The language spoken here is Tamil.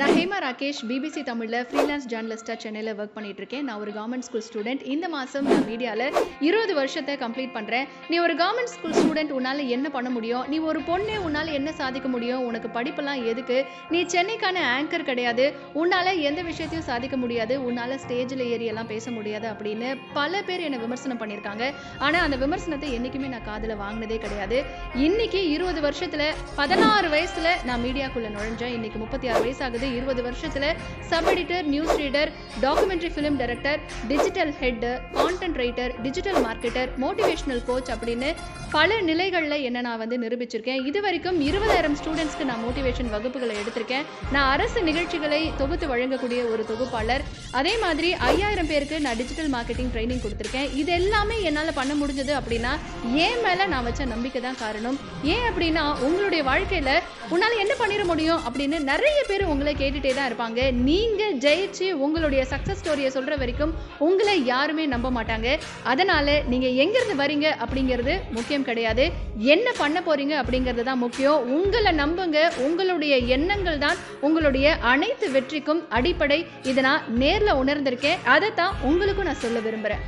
நான் ஹேமா ராகேஷ் பிபிசி தமிழில் ஃப்ரீலான்ஸ் ஜேர்னலிஸ்ட்டாக சென்னையில் ஒர்க் பண்ணிட்டு இருக்கேன் நான் ஒரு கவர்மெண்ட் ஸ்கூல் ஸ்டூடெண்ட் இந்த மாதம் நான் மீடியாவில் இருபது வருஷத்தை கம்ப்ளீட் பண்ணுறேன் நீ ஒரு கவர்மெண்ட் ஸ்கூல் ஸ்டூடெண்ட் உன்னால் என்ன பண்ண முடியும்? நீ ஒரு பொண்ணு உன்னால் என்ன சாதிக்க முடியும்? உனக்கு படிப்பெல்லாம் எதுக்கு? நீ சென்னைக்கான ஆங்கர் கிடையாது. உன்னால் எந்த விஷயத்தையும் சாதிக்க முடியாது. உன்னால் ஸ்டேஜில் ஏறி எல்லாம் பேச முடியாது அப்படின்னு பல பேர் என்னை விமர்சனம் பண்ணியிருக்காங்க. ஆனால் அந்த விமர்சனத்தை என்றைக்குமே நான் காதில் வாங்கினதே கிடையாது. இன்னைக்கு இருபது வருஷத்தில் பதினாறு வயசில் நான் மீடியாக்குள்ளே நுழைஞ்சேன். இன்னைக்கு முப்பத்தி ஆறு வயசு ஆகுது. இருபது வருஷத்தில் sub editor news reader documentary film director digital head content writer digital marketer motivational coach அப்படின்னு பல நிலைகளில் என்ன நான் வந்து நிரூபிச்சிருக்கேன். இது வரைக்கும் இருபதாயிரம் ஸ்டூடெண்ட்ஸ்க்கு நான் மோட்டிவேஷன் வகுப்புகளை எடுத்திருக்கேன். நான் அரசு நிகழ்ச்சிகளை தொகுத்து வழங்கக்கூடிய ஒரு தொகுப்பாளர். அதே மாதிரி ஐயாயிரம் பேருக்கு நான் டிஜிட்டல் மார்க்கெட்டிங் ட்ரைனிங் கொடுத்துருக்கேன். இது எல்லாமே என்னால் பண்ண முடிஞ்சது அப்படின்னா ஏன் மேலே நான் வச்ச நம்பிக்கை தான் காரணம். ஏன் அப்படின்னா உங்களுடைய வாழ்க்கையில் உன்னால் என்ன பண்ணிட முடியும் அப்படின்னு நிறைய பேர் உங்களை கேட்டுட்டே தான் இருப்பாங்க. நீங்கள் ஜெயிச்சு உங்களுடைய சக்ஸஸ் ஸ்டோரியை சொல்கிற வரைக்கும் உங்களை யாருமே நம்ப மாட்டாங்க. அதனால் நீங்கள் எங்கேருந்து வரீங்க அப்படிங்கிறது முக்கியம் கிடையாது. என்ன பண்ண போகிறீங்க அப்படிங்கிறது தான் முக்கியம். உங்களை நம்புங்க. உங்களுடைய எண்ணங்கள் தான் உங்களுடைய அனைத்து வெற்றிக்கும் அடிப்படை. இதை நான் நேரில் உணர்ந்திருக்கேன். அதை தான் உங்களுக்கும் நான் சொல்ல விரும்புகிறேன்